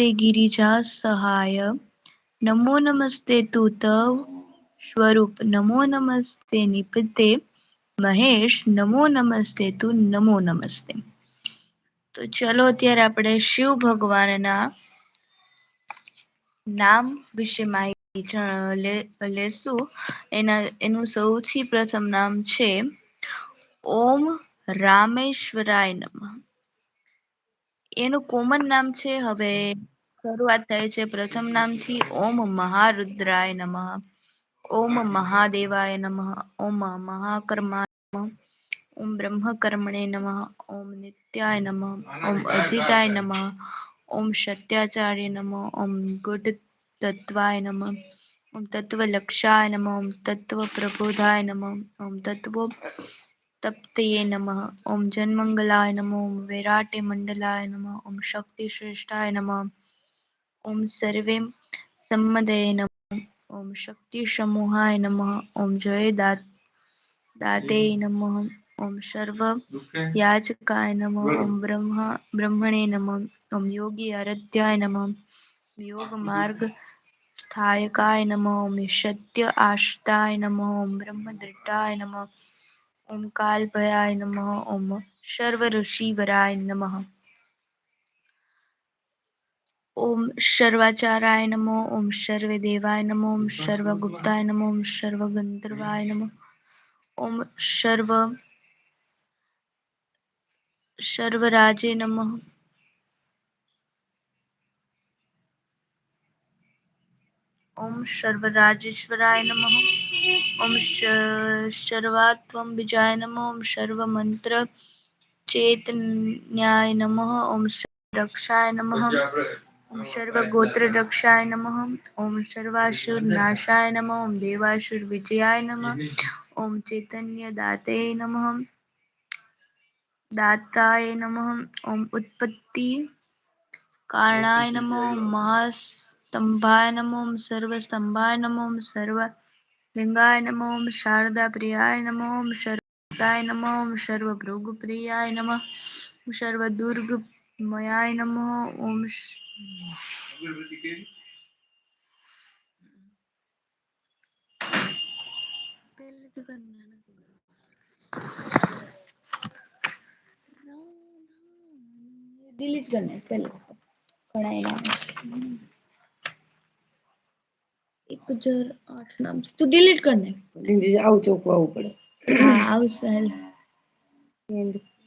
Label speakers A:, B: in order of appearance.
A: નમસ્તે ગિરિજા સહાય નમો નમસ્તે તુતવ સ્વરૂપ નમો નમસ્તે નિપતે મહેશ નમો નમસ્તે તું નમો નમસ્તે તો ચલો અત્યારે આપણે શિવ ભગવાનના નામ વિશે માહિતી લેશું એના એનું સૌથી પ્રથમ નામ છે ઓમ રામેશ્વરાય નમઃ એનું કોમન નામ છે હવે શરૂઆત થાય છે પ્રથમ નામથી ઓમ મહારુદ્રાય નમઃ ઓમ મહાદેવાય નમઃ ઓમ મહાકર્માય નમઃ ઓમ બ્રહ્મકર્મણે નમઃ ઓમ નિત્યાય નમઃ ઓમ અજિતાય નમઃ ઓમ સત્યાચાર્ય નમઃ ઓમ ગુડ તત્વાય નમઃ ઓમ તત્વલક્ષાય નમઃ ઓમ તત્વ પ્રબોધાય નમઃ ઓમ તત્વ તપ્તયે નમઃ ઓમ જન્મંગલાય નમઃ ઓમ વિરાટે મંડલાય નમઃ ઓમ શક્તિ શ્રેષ્ઠાય નમઃ ઓમ સર્વે સંમદય નમ ઓમ શક્તિ સમૂહાય નમ ઓમ જય દાત દાતે નમ ઓમ સર્વ યાચકાય નમ ઓમ બ્રહ્મા બ્રહ્મણે નમ ઓમ યોગી આરાધ્યાય નમ યોગ માર્ગ સ્થાયકાય નમ ઓમ સત્ય આશ્રિતાય નમ ઓમ બ્રહ્મદત્તાય નમ ઓમ કાલભયાય નમ ઓમ સર્વ ઋષિવરાય નમઃ ઓમ સર્વાચારાય નમો ઓમ સર્વે દેવાય નમો ઓમ સર્વગુપ્તાય નમો ઓમ સર્વગંધર્વાય નમો ઓમ સર્વ સર્વરાજે નમઃ ઓમ સર્વરાજેશ્વરાય નમઃ ઓમ સર્વાત્વમ બીજાય નમઃ ઓમ સર્વમંત્ર ચેતન્યાય નમઃ ઓમ રક્ષાય નમઃ ઓમ સર્વગોત્ર રક્ષાય નમઃ ઓમ સર્વાસુર નાશાય નમઃ ઓમ દેવાસુર વિજયાય નમઃ ઓમ ચૈતન્ય દાતે નમઃ દાતાય નમઃ ઓમ ઉત્પત્તિ કારણાય નમઃ મહાસ્તંભાય નમઃ સર્વસ્તંભાય નમઃ સર્વ લિંગાય નમઃ શારદા પ્રિયાય નમઃ સર્વતાય નમઃ ઓમ સર્વભૃગપ્રિયાય નમઃ ઓમ સર્વદુર્ગમયાય નમઃ ઓમ ડિલીટ કરી પેલા એના એક હજાર આઠ નામ છે તું ડિલીટ કરી નાખ
B: આવું ચોખ્ખું આવવું પડે
A: હા આવશે હાલ
B: હમ